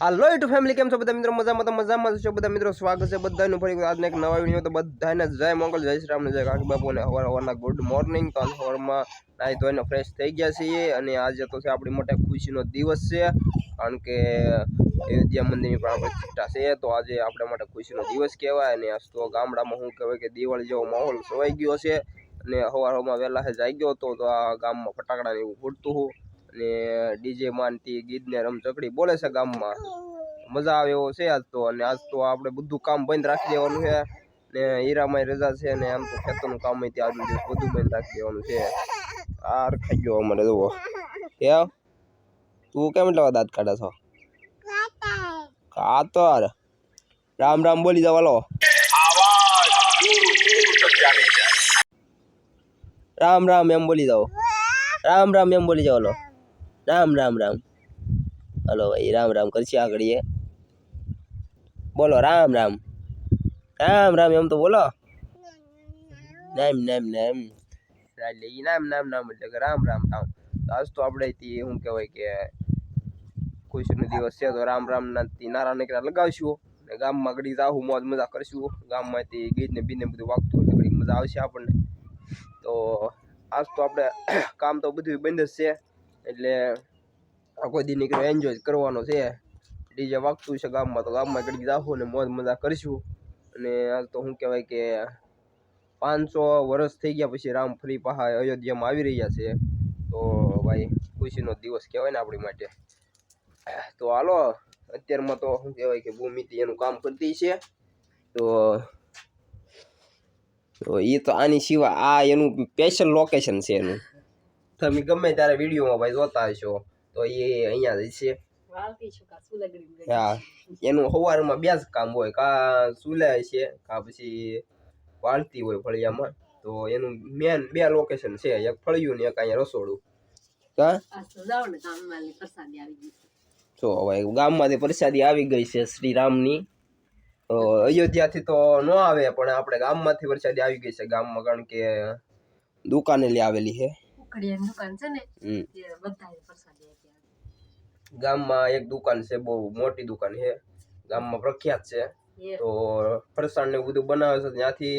હાલો YouTube family કેમ છો બધા મિત્રો? મજામાં તો મજામાં છો બધા મિત્રો. સ્વાગત છે બધાનું ફરી આજનો એક નવા વીડિયો તો બધાને જય મંગલ, જય શ્રી રામને જય કાકી બાપુને હવાર હવારના ગુડ મોર્નિંગ તો સવારમાં નાહી ધોઈને ફ્રેશ થઈ ગયા છીએ અને આજે તો છે આપણી માટે ખુશીનો દિવસ છે. કારણ કે અયોધ્યા મંદિરની પણ આપણે છઠ્ઠા છે. તો આજે આપણા માટે ખુશીનો દિવસ કહેવાય અને આજ તો ગામડામાં શું કહેવાય કે દિવાળી જેવો માહોલ સવાઈ ગયો છે. અને સવાર સવારમાં વહેલા જાગ્યો હતો. તો આ ગામમાં ફટાકડા ને એવું ફૂટતું હતું. અને ડીજે માનતી ગીતને રમચકડી બોલે છે ગામમાં. મજા આવે એવો છે આજ તો. અને આજ તો આપણે બધું કામ બંધ રાખી દેવાનું છે. ને હીરામાં રજા છે ને આમ તો ખેતરનું કામ હોય આજનો દિવસ બધું બંધ રાખી દેવાનું છે. આર ખાઈ ગયો અમારે, જુઓ. કે તું કેમ એટલા દાંત કાઢે છો? કાતર રામ રામ બોલી જાવ, હાલો. રામ રામ એમ બોલી જાઓ રામ રામ એમ બોલી જાવ, હાલો. રામ રામ રામ. હલો ભાઈ, રામ રામ. કરશી આગળ એ બોલો, રામ રામ. રામ રામ, એમ તો બોલો. નામ નામ નામ. એટલે એ નામ નામ નામ. એટલે કે રામ રામ રામ આજ તો આપણે તી, શું કહેવાય કે ખુશીનો દિવસ છે તો રામ રામ ના તી નારા નીકળ્યા લગાવશું ને ગામમાં ઘડી જાહું, મોજ મજા કરશું. ગામમાંથી ગીત ને બીત બધું વાગતું એટલે ઘડી મજા આવશે આપણને. તો આજ તો આપણે કામ તો બધું બંધ જ છે. એટલે આખો દી નીકળ્યો એન્જોય કરવાનો છે. ડીજે વાગતું છે ગામમાં તો ગામમાં કડી જાહું ને મોજ મજા કરીશું. અને હાલ તો શું કહેવાય કે પાંચસો વર્ષ થઈ ગયા પછી રામ ફરી પાહા અયોધ્યામાં આવી રહ્યા છે. તો ભાઈ ખુશીનો દિવસ કહેવાય ને આપણી માટે. તો હાલો, અત્યારમાં તો શું કહેવાય કે ભૂમિતિ એનું કામ કરતી છે. તો તો એ તો આની સિવાય આ એનું સ્પેશિયલ લોકેશન છે એનું. તમે ગમે ત્યારે વિડીયોમાં ભાઈ જોતા હશો તો એ અહીંયા જ છે. હા એનું સવારમાં બે જ કામ હોય કા સુલાય છે કા પછી વાળતી હોય ફળિયામાં તો એનું મેન બે લોકેશન છે એક ફળિયું ને એક અહીંયા રસોડું. કા? તો હવે ગામમાંથી પ્રસાદી આવી ગઈ છે શ્રી રામની અયોધ્યાથી તો ન આવે પણ આપણે ગામમાંથી પ્રસાદી આવી ગઈ છે ગામમાં કારણ કે દુકાને લઈ આવેલી છે. ઉખડીયાની દુકાન છે ને તે બધાએ પ્રસાદી આપી ગામમાં એક દુકાન છે બહુ મોટી દુકાન છે. ગામમાં પ્રખ્યાત છે. તો ફરસાણ ને બધું બનાવે છે ત્યાંથી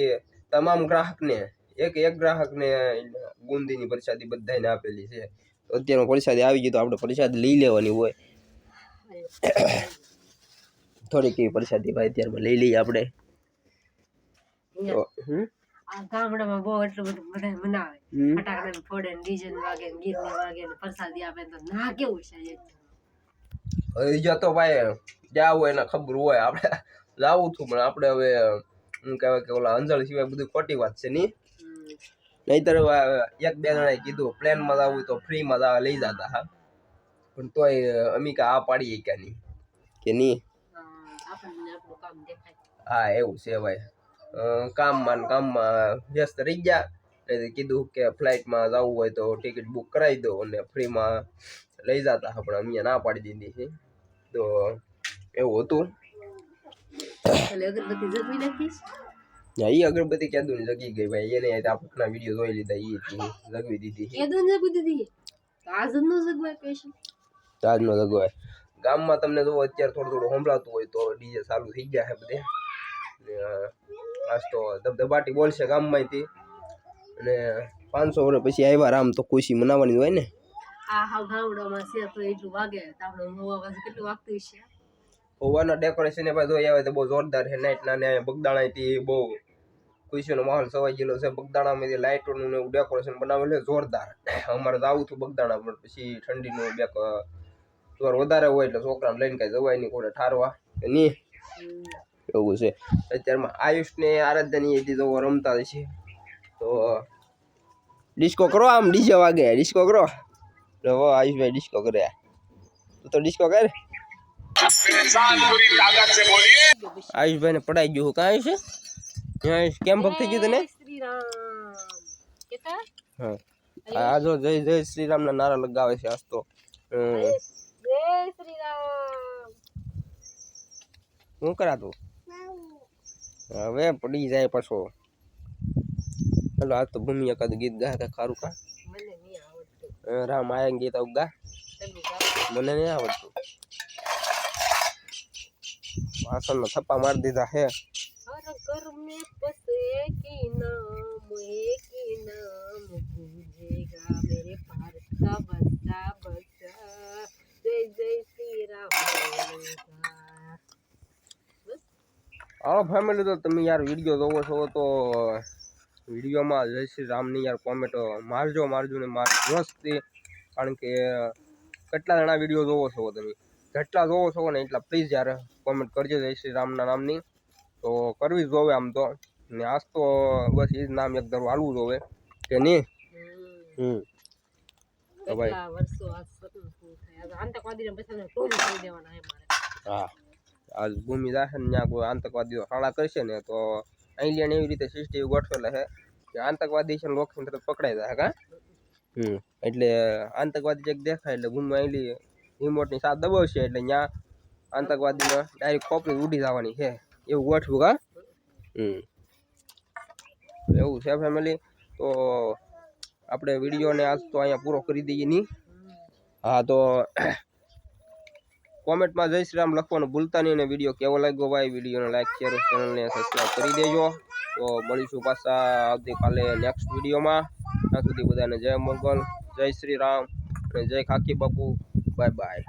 તમામ ગ્રાહકને એક એક ગ્રાહકને બુંદીની પ્રસાદી બધાને આપેલી છે. અત્યારમાં પ્રસાદી આવી ગઈ તો આપણે પ્રસાદી લઈ લેવાની હોય. થોડીક એવી પ્રસાદી ભાઈ અત્યારમાં લઈ લઈએ આપણે. તો, હમ? આ ગામડામાં બહુ એટલું બધું બધા મનાવે. ફટાકડા ને ફોડે ને ડીજે ને વાગે ને ગીત ને વાગે ને પ્રસાદી આપે તો ના કેવું છે. તો ભાઈ જ્યાં એને ખબર હોય આપણે લાવું છું પણ આપણે હવે હું કહેવાય કે ઓલા અંજળ સિવાય બધું ખોટી વાત છે નહીં નહીતર એક બે જણાએ કીધું પ્લેનમાં જવું હોય તો ફ્રીમાં જવા લઈ જતા હા. પણ તોય અમિકા આ પાડી કે નહીં કે નહીં હા, એવું છે ભાઈ. કામમાં ને કામમાં વ્યસ્ત રહી ગયા. એટલે કીધું કે ફ્લાઇટમાં જવું હોય તો ટિકિટ બુક કરાવી દો અને ફ્રીમાં લઈ જતા. આપણે પણ અમે ના પાડી દીધી છે. તો એવું હતું. એટલે અગરબત્તી જગવી નાખીશ? હા, ઈ અગરબત્તી કીધું ને જગી ગઈ ભાઈ. એને આપણા વીડિયો જોઈ લીધા જગવી દીધી એ જગવી દીધી? તો આજ જ નો જગવાય તાજનો ગામમાં તમને જો અત્યારે થોડું થોડું સંભળાતું હોય તો ડીજે ચાલુ થઈ ગયા છે બધે. ને આજ તો ધબધબાટી બોલશે ગામમાંથી. અને પાંચસો વર્ષ પછી આવ્યા રામ તો ખુશી મનાવવાની હોય ને. આ હાવ ગામડામાં છે તો એટલું વાગે. તો આપણે મોવા બાજુ કેટલું વાગતું છે ઓવરના ડેકોરેશન એ પાછું આવે તો બહુ જોરદાર છે. નાઇટના ને બગદાણાથી બહુ ખુશીનો માહોલ સવાઈ ગયેલો છે. બગદાણામાંથી લાઇટોનું ને એવું ડેકોરેશન બનાવેલું છે. જોરદાર. અમારે તો આવું હતું બગદાણા પણ પછી ઠંડીનું બેક જોર વધારે હોય એટલે છોકરાને લઈને કાંઈ જવાય નહીં. કોને ઠારવા. નહીં. એવું છે. અત્યારમાં આયુષને આરાધ્યની એથી તો રમતા છે. તો ડિસ્કો કરો આમ ડીજે વાગે ડિસ્કો કરો. તો વો આયુષભાઈ ડિસ્કો કરે. તું તો ડિસ્કો કર. આયુષભાઈને પડાઈ ગયું. કાં આયુષ આયુષ કેમ ભક્તિ ગયું તને? હા. આ જો જય જય શ્રી રામના નારા લગાવે છે આજ તો. જય શ્રી રામ શું કરાતું? હવે પડી જાય પાછો ચાલો આજ તો ભૂમિ એકાદ ગીત ગાય કાંઈ ખારું કા મને નહીં આવડતું અ, રામ આયા ગીત આવું ગા તમે ગાઓ. મને નહીં આવડતું વાસણનો થપ્પા મારી દીધા હે हर घर में बस एक ही नाम एक ही नाम पूजेगा मेरे હા ફેમિલી તો તમે યાર વીડિયો જોવો છો તો વિડીયોમાં જય શ્રી રામની યાર કોમેન્ટ મારજો મારજો ને માર મસ્તી. કારણ કે કેટલા જણા વીડિયો જોવો છો તમે? જેટલા જોવો છો ને એટલા પ્લીઝ યાર કોમેન્ટ કરજો જય શ્રી રામના નામની. તો કરવી જ જોવે આમ તો. ને આજ તો બસ એ જ નામ એક ધારું હાલવું જોવે. કે નહીં? હમ. તો ભાઈ. વર્ષો આ ભૂમિ જશે ને ત્યાં કોઈ આતંકવાદીઓ હાળા કરશે ને તો અહીં એવી રીતે સીસીટીવી ગોઠવેલા છે કે આતંકવાદી છે ને લોકોને તરત પકડાઈ જાય કા? હમ. એટલે આતંકવાદી જે દેખાય એટલે ભૂમિ અહીંલી રિમોટની સાથ દબાવશે એટલે ત્યાં આતંકવાદીને ડાયરેક્ટ ખોપરી ઉડી જવાની છે. એવું ગોઠવું કા હમ. એવું છે ફેમિલી તો આપણે વિડીયોને આજ તો અહીંયા પૂરો કરી દઈએ નહીં હા તો કોમેન્ટમાં જય શ્રી રામ લખવાનું ભૂલતા નહીં અને વીડિયો કેવો લાગ્યો ભાઈ? વિડીયોને લાઈક શેર ચેનલને સબસ્ક્રાઈબ કરી દેજો. તો મળીશું પાછા આવતીકાલે નેક્સ્ટ વિડીયોમાં. ત્યાં સુધી બધાને જય મંગલ, જય શ્રી રામ અને જય ખાકી બાપુ. Bye bye